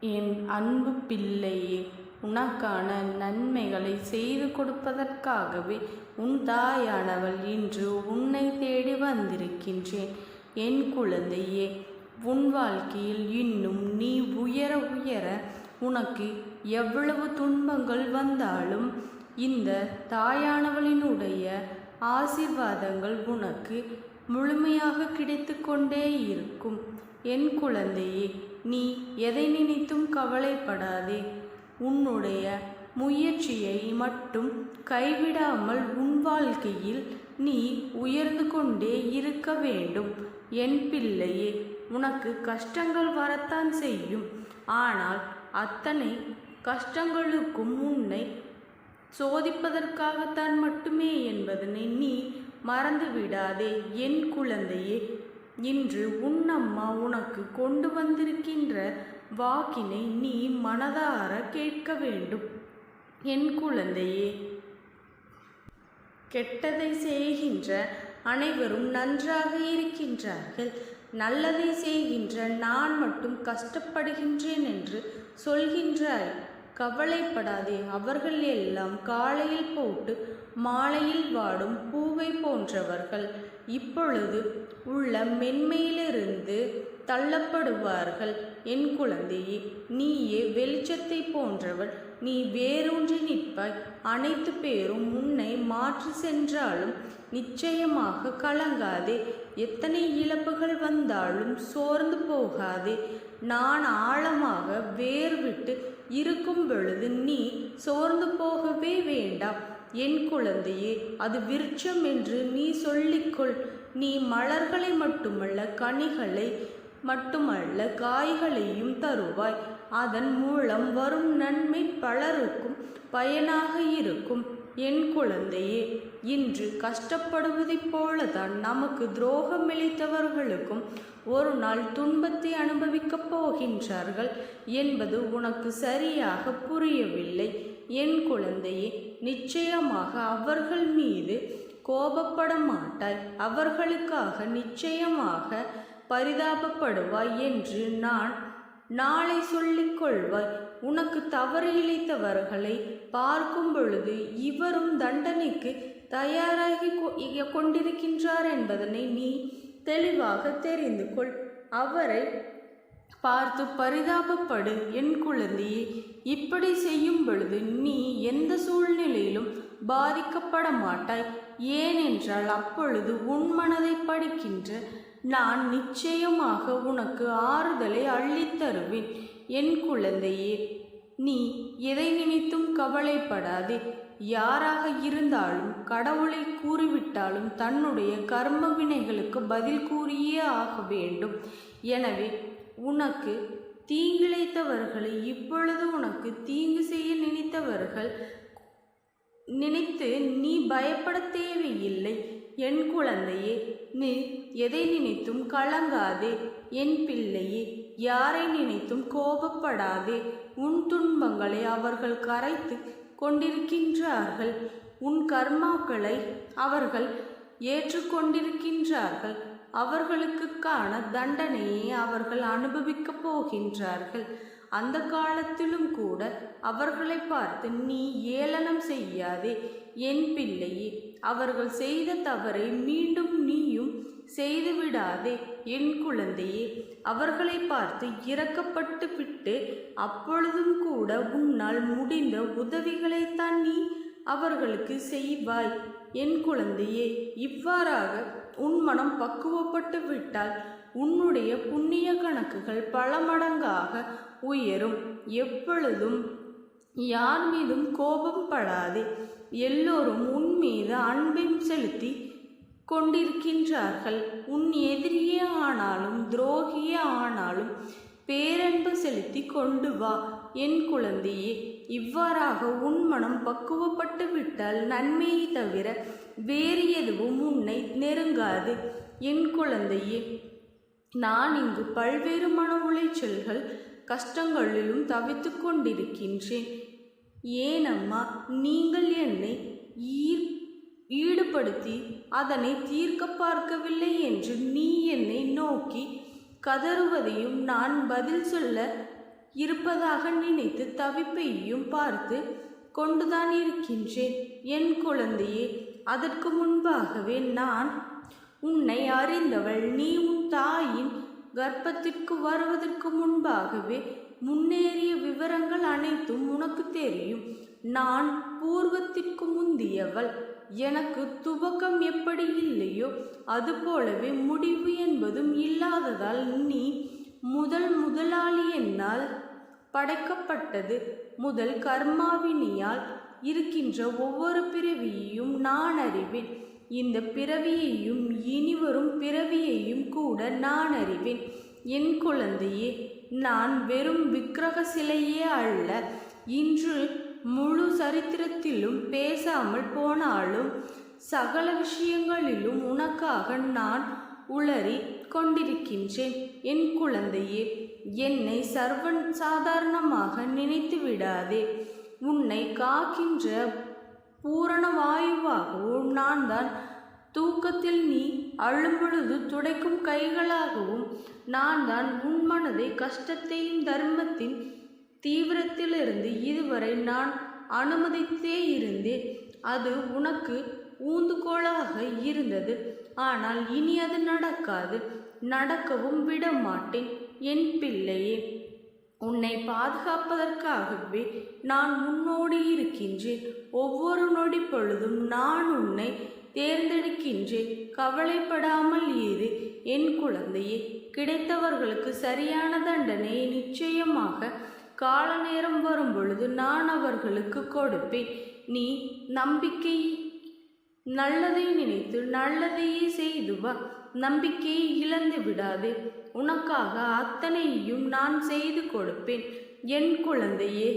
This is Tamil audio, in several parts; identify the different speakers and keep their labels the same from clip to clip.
Speaker 1: என் அன்பு பிள்ளையே உனக்கான நன்மைகளை செய்து கொடுப்பதற்காகவே உன் தாயானவள் இன்று உன்னை தேடி வந்திருக்கின்றேன். என் குழந்தையே உன் வாழ்க்கையில் இன்னும் நீ உயர உயர உனக்கு எவ்வளவு துன்பங்கள் வந்தாலும் இந்த தாயானவளினுடைய ஆசீர்வாதங்கள் உனக்கு முழுமையாக கிடைத்து கொண்டே இருக்கும். என் குழந்தையே நீ எதை நினைத்தும் கவலைப்படாதே. உன்னுடைய முயற்சியை மட்டும் கைவிடாமல் உன் வாழ்க்கையில் நீ உயர்ந்து கொண்டே இருக்க வேண்டும். என் பிள்ளையே உனக்கு கஷ்டங்கள் வரத்தான் செய்யும். ஆனால் அத்தனை கஷ்டங்களுக்கும் உன்னை சோதிப்பதற்காகத்தான் மட்டுமே என்பதனை நீ மறந்து விடாதே என் குழந்தையே இன்று உன்னம்மா உனக்கு கொண்டு வந்திருக்கின்ற வாக்கினை நீ மனதார கேட்க வேண்டும். என் குழந்தையே கெட்டதை செய்கின்ற அனைவரும் நன்றாக இருக்கின்றார்கள். நல்லதை செய்கின்ற நான் மட்டும் கஷ்டப்படுகின்றேன் என்று சொல்கின்றாய். கவலைப்படாதே அவர்கள் எல்லாம் காலையில் போட்டு மாலையில் வாடும் பூவை போன்றவர்கள். இப்பொழுது உள்ள மென்மையிலிருந்து தள்ளப்படுவார்கள். என் குழந்தையே நீயே வெளிச்சத்தை போன்றவள். நீ வேரூன்றி நிற்பாய். அனைத்து பேரும் முன்னை மாற்றி சென்றாலும் நிச்சயமாக கலங்காதே. எத்தனை இழப்புகள் வந்தாலும் சோர்ந்து போகாதே. நான் ஆழமாக வேர் விட்டு இருக்கும் பொழுது நீ சோர்ந்து போகவே வேண்டாம். என் குழந்தையே அது விருட்சம் என்று நீ சொல்லிக்கொள். நீ மலர்களை மட்டுமல்ல கனிகளை மட்டுமல்ல காய்களையும் தருவாய். அதன் மூலம் வரும் நன்மை பலருக்கும் பயனாக இருக்கும். என் குழந்தையே இன்று கஷ்டப்படுவதைப் போலதான் நமக்கு துரோகம் இழைத்தவர்களுக்கும் ஒரு நாள் துன்பத்தை அனுபவிக்கப் போகின்றார்கள் என்பது உனக்கு சரியாக புரியவில்லை. என் குழந்தையே நிச்சயமாக அவர்கள் மீது கோபப்பட மாட்டாய் அவர்களுக்காக நிச்சயமாக பரிதாபப்படுவாய் என்று நான் நாளை சொல்லிக்கொள்வாய் உனக்கு தவறு இழைத்தவர்களை பார்க்கும் பொழுது இவரும் தண்டனைக்கு தயாராகி கொண்டிருக்கின்றார் என்பதனை நீ தெளிவாக தெரிந்து கொள். அவரை பார்த்து பரிதாபப்படு என் குழந்தையே இப்படி செய்யும் பொழுது நீ எந்த சூழ்நிலையிலும் பாதிக்கப்பட மாட்டாய். ஏனென்றால் அப்பொழுது உன் மனதை படிக்கின்ற நான் நிச்சயமாக உனக்கு ஆறுதலை அள்ளித்தருவேன் என் குழந்தையே நீ எதை நினைத்தும் கவலைப்படாதே. யாராக இருந்தாலும் கடவுளை கூறிவிட்டாலும் தன்னுடைய கர்ம வினைகளுக்கு பதில் கூறியே ஆக வேண்டும். எனவே உனக்கு தீங்கிழைத்தவர்களை இப்பொழுது உனக்கு தீங்கு செய்ய நினைத்தவர்கள் நினைத்து நீ பயப்பட தேவையில்லை என் குழந்தையே நீ எதை நினைத்தும் கலங்காதே. என் பிள்ளையே யாரை நினைத்தும் கோபப்படாதே. உன் துன்பங்களை அவர்கள் கரைத்து கொண்டிருக்கின்றார்கள். உன் கர்மாக்களை அவர்கள் ஏற்றுக்கொண்டிருக்கின்றார்கள். அவர்களுக்கான தண்டனையை அவர்கள் அனுபவிக்கப் போகின்றார்கள். அந்த காலத்திலும் கூட அவர்களை பார்த்து நீ ஏளனம் செய்யாதே என் பிள்ளையே அவர்கள் செய்த தவறை மீண்டும் நீயும் செய்துவிடாதே என் குழந்தையே அவர்களை பார்த்து இறக்கப்பட்டு விட்டு அப்பொழுதும் கூட உன்னால் முடிந்த உதவிகளைத்தான் நீ அவர்களுக்கு செய்வாய். என் குழந்தையே இவ்வாறாக உன் மனம் பக்குவப்பட்டு விட்டால் உன்னுடைய புண்ணிய கணக்குகள் பல மடங்காக உயரும். எப்பொழுதும் யார் மீதும் கோபம் படாதே. எல்லோரும் உன் மீது அன்பையும் செலுத்தி கொண்டிருக்கின்றார்கள். உன் எதிரியே ஆனாலும் துரோகியே ஆனாலும் பேரன்பு செலுத்தி கொண்டு வா. என் குழந்தையே இவ்வாறாக உன் மனம் பக்குவப்பட்டு விட்டால் நன்மையை தவிர வேறு எதுவும் உன்னை நெருங்காது. என் குழந்தையே நான் இங்கு பல்வேறு மன உளைச்சல்கள் கஷ்டங்களிலும் தவித்து கொண்டிருக்கின்றேன். ஏனம்மா நீங்கள் என்னை ஈர் ஈடுபடுத்தி அதனை தீர்க்க பார்க்கவில்லை என்று நீ என்னை நோக்கி கதறுவதையும் நான் பதில் சொல்ல இருப்பதாக நினைத்து தவிப்பையும் பார்த்து கொண்டுதான் இருக்கின்றேன். என் குழந்தையே அதற்கு முன்பாகவே நான் உன்னை அறிந்தவள். நீ உன் தாயின் கர்ப்பத்திற்கு வருவதற்கு முன்பாகவே முன்னேறிய விவரங்கள் அனைத்தும் உனக்கு தெரியும். நான் பூர்வத்திற்கு முந்தியவள். எனக்கு துவக்கம் எப்படி இல்லையோ அதுபோலவே முடிவு என்பதும் இல்லாததால் நீ முதல் முதலாளி என்னால் படைக்கப்பட்டது முதல் கர்மாவினியால் இருக்கின்ற ஒவ்வொரு பிறவியையும் நான் அறிவேன். இந்த பிறவியையும் இனிவரும் பிறவியையும் கூட நான் அறிவேன். என் குழந்தையே நான் வெறும் விக்கிரக சிலையே அல்ல இன்று முழு சரித்திரத்திலும் பேசாமல் போனாலும் சகல விஷயங்களிலும் உனக்காக நான் உளறி கொண்டிருக்கின்றேன். என் குழந்தையே என்னை சர்வன் சாதாரணமாக நினைத்து விடாதே. உன்னை காக்கின்ற பூரண வாயுவாகவும் நான் தான் தூக்கத்தில் நீ அழும்பொழுது துடைக்கும் கைகளாகவும் நான் தான் உன் மனதை கஷ்டத்தையும் தர்மத்தின் தீவிரத்திலிருந்து இதுவரை நான் அனுமதித்தே இருந்தேன். அது உனக்கு ஊந்துகோலாக இருந்தது. ஆனால் இனி அது நடக்காது. நடக்கவும் விட மாட்டேன் என் பிள்ளையே உன்னை பாதுகாப்பதற்காகவே நான் உன்னோடு இருக்கின்றேன். ஒவ்வொரு நொடி பொழுதும் நான் உன்னை தேர்ந்தெடுக்கின்றேன். கவலைப்படாமல் இரு. என் குழந்தையே கிடைத்தவர்களுக்கு சரியான தண்டனையை நிச்சயமாக கால நேரம் வரும் பொழுது நான் அவர்களுக்கு கொடுப்பேன். நீ நம்பிக்கை நல்லதை நினைத்து நல்லதையே செய்து வா. நம்பிக்கையை இழந்து விடாதே. உனக்காக அத்தனையும் நான் செய்து கொடுப்பேன். என் குழந்தையே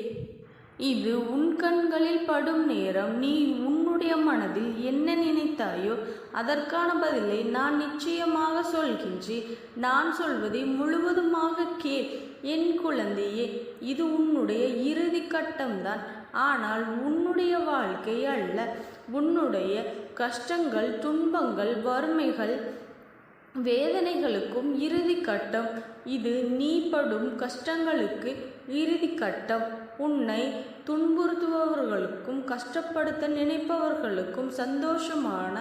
Speaker 1: இது உன் கண்களில் படும் நேரம். நீ உன்னுடைய மனதில் என்ன நினைத்தாயோ அதற்கான பதிலை நான் நிச்சயமாக சொல்கின்றேன். நான் சொல்வதை முழுவதுமாக கேள். என் குழந்தையே இது உன்னுடைய இறுதி கட்டம்தான். ஆனால் உன்னுடைய வாழ்க்கை அல்ல. உன்னுடைய கஷ்டங்கள் துன்பங்கள் வறுமைகள் வேதனைகளுக்கும் இறுதி கட்டம். இது நீ படும் கஷ்டங்களுக்கு இறுதி கட்டம். உன்னை துன்புறுத்துபவர்களுக்கும் கஷ்டப்படுத்த நினைப்பவர்களுக்கும் சந்தோஷமான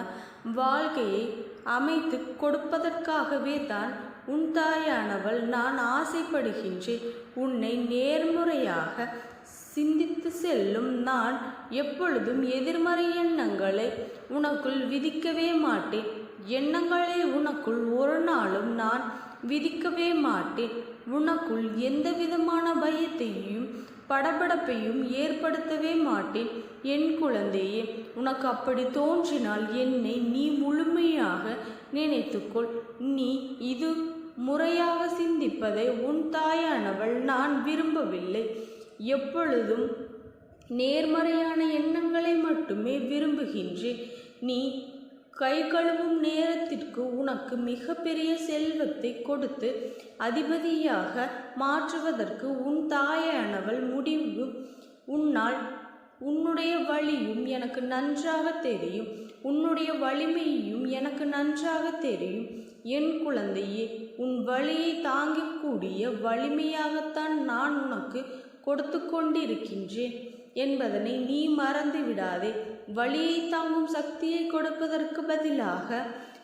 Speaker 1: வாழ்க்கையை அமைத்து கொடுப்பதற்காகவே தான் உன் தாயானவள் நான் ஆசைப்படுகின்றேன். உன்னை நேர்முறையாக சிந்தித்து செல்லும் நான் எப்பொழுதும் எதிர்மறை எண்ணங்களை உனக்குள் விதிக்கவே மாட்டேன். எண்ணங்களை உனக்குள் ஒரு நாளும் நான் விதிக்கவே மாட்டேன். உனக்குள் எந்த விதமான பயத்தையும் படபடப்பையும் ஏற்படுத்தவே மாட்டேன். என் குழந்தையே உனக்கு அப்படி தோன்றினால் என்னை நீ முழுமையாக நினைத்துக்கொள். நீ இது முறையாக சிந்திப்பதை உன் தாயானவள் நான் விரும்பவில்லை. எப்பொழுதும் நேர்மறையான எண்ணங்களை மட்டுமே விரும்புகின்றேன். நீ கை கழுவும் நேரத்திற்கு உனக்கு மிகப்பெரிய செல்வத்தை கொடுத்து அதிபதியாக மாற்றுவதற்கு உன் தாயானவள் முடிவு. உன்னால் உன்னுடைய வழியும் எனக்கு நன்றாக தெரியும். உன்னுடைய வலிமையும் எனக்கு நன்றாக தெரியும். என் குழந்தையே உன் வழியை தாங்கக்கூடிய வலிமையாகத்தான் நான் உனக்கு கொடுத்து கொண்டிருக்கின்றேன் என்பதனை நீ மறந்து விடாதே. வழியை தாங்கும் சக்தியை கொடுப்பதற்கு பதிலாக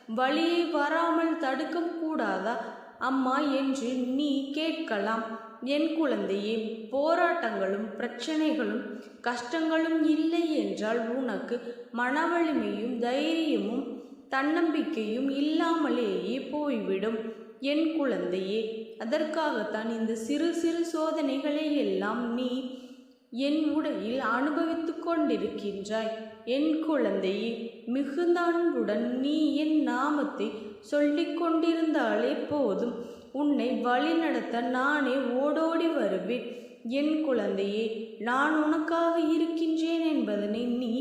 Speaker 1: வழியை வராமல் தடுக்க கூடாதா? அம்மா என்று நீ கேட்கலாம். என் குழந்தையே போராட்டங்களும் பிரச்சனைகளும் கஷ்டங்களும் இல்லை என்றால் உனக்கு மன வலிமையும் தைரியமும் தன்னம்பிக்கையும் இல்லாமலேயே போய்விடும். என் குழந்தையே அதற்காகத்தான் இந்த சிறு சிறு சோதனைகளை எல்லாம் நீ என் உடையில் அனுபவித்து கொண்டிருக்கின்றாய். என் குழந்தையே மிகுந்த அன்புடன் நீ என் நாமத்தை சொல்லிக் கொண்டிருந்தாலே போதும். உன்னை வழிநடத்த நானே ஓடோடி வருவேன். என் குழந்தையே நான் உனக்காக இருக்கின்றேன் என்பதனை நீ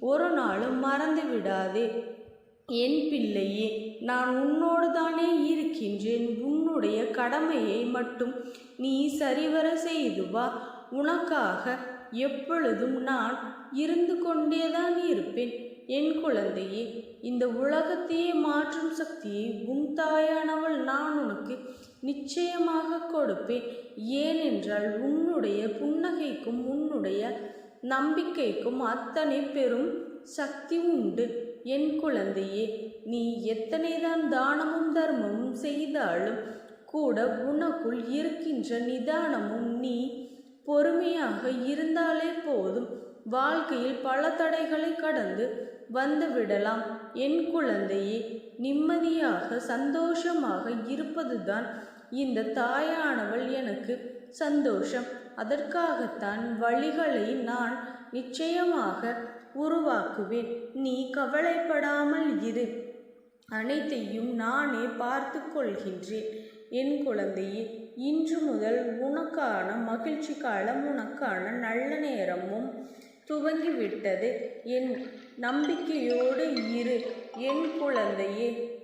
Speaker 1: ஒரு நாளும் மறந்து விடாதே என் பிள்ளையே நான் உன்னோடு தானே இருக்கின்றேன். உன்னுடைய கடமையை மட்டும் நீ சரிவர செய்து வா. உனக்காக எப்பொழுதும் நான் இருந்து கொண்டேதான் இருப்பேன். என் குழந்தையே இந்த உலகத்தையே மாற்றும் சக்தியை உன் தாயானவள் நான் உனக்கு நிச்சயமாக கொடுப்பேன். ஏனென்றால் உன்னுடைய புன்னகைக்கும் உன்னுடைய நம்பிக்கைக்கும் அத்தனை பெரும் சக்தி உண்டு. என் குழந்தையே நீ எத்தனைதான் தானமும் தர்மமும் செய்தாலும் கூட உனக்குள் இருக்கின்ற நிதானமும் நீ பொறுமையாக இருந்தாலே போதும். வாழ்க்கையில் பல தடைகளை கடந்து வந்துவிடலாம் என் குழந்தையே நிம்மதியாக சந்தோஷமாக இருப்பதுதான் இந்த தாயானவள் எனக்கு சந்தோஷம். அதற்காகத்தான் வழிகளை நான் நிச்சயமாக உருவாக்குவேன். நீ கவலைப்படாமல் இரு. அனைத்தையும் நானே பார்த்து கொள்கின்றேன். என் குழந்தையே இன்று முதல் உனக்கான மகிழ்ச்சி காலம் உனக்கான நல்ல நேரமும் துவங்கிவிட்டது. என் நம்பிக்கையோடு இரு என் குழந்தையே.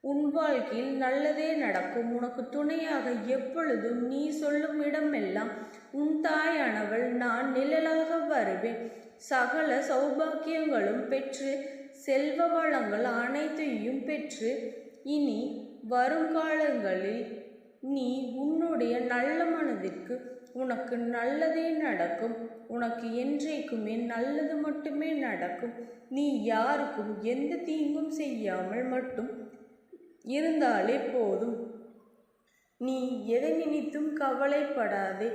Speaker 1: உன் வாழ்க்கையில் நல்லதே நடக்கும். உனக்கு துணையாக எப்பொழுதும் நீ சொல்லும் இடமெல்லாம் உன் தாயானவள் நான் நிழலாக வருவேன். சகல சௌபாக்கியங்களும் பெற்று செல்வ வளங்கள் அனைத்தையும் பெற்று இனி வருங்காலங்களில் நீ உன்னுடைய நல்ல மனதிற்கு உனக்கு நல்லதே நடக்கும். உனக்கு என்றைக்குமே நல்லது மட்டுமே நடக்கும். நீ யாருக்கும் எந்த தீங்கும் செய்யாமல் மட்டும் இருந்தாலே போதும். நீ எதை நினைத்தும் கவலைப்படாதே.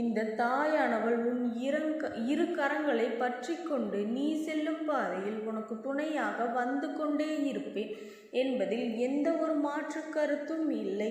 Speaker 1: இந்த தாயானவள் உன் இரங்க இரு கரங்களை பற்றி கொண்டு நீ செல்லும் பாதையில் உனக்கு துணையாக வந்து கொண்டே இருப்பேன் என்பதில் எந்த ஒரு மாற்று கருத்தும் இல்லை.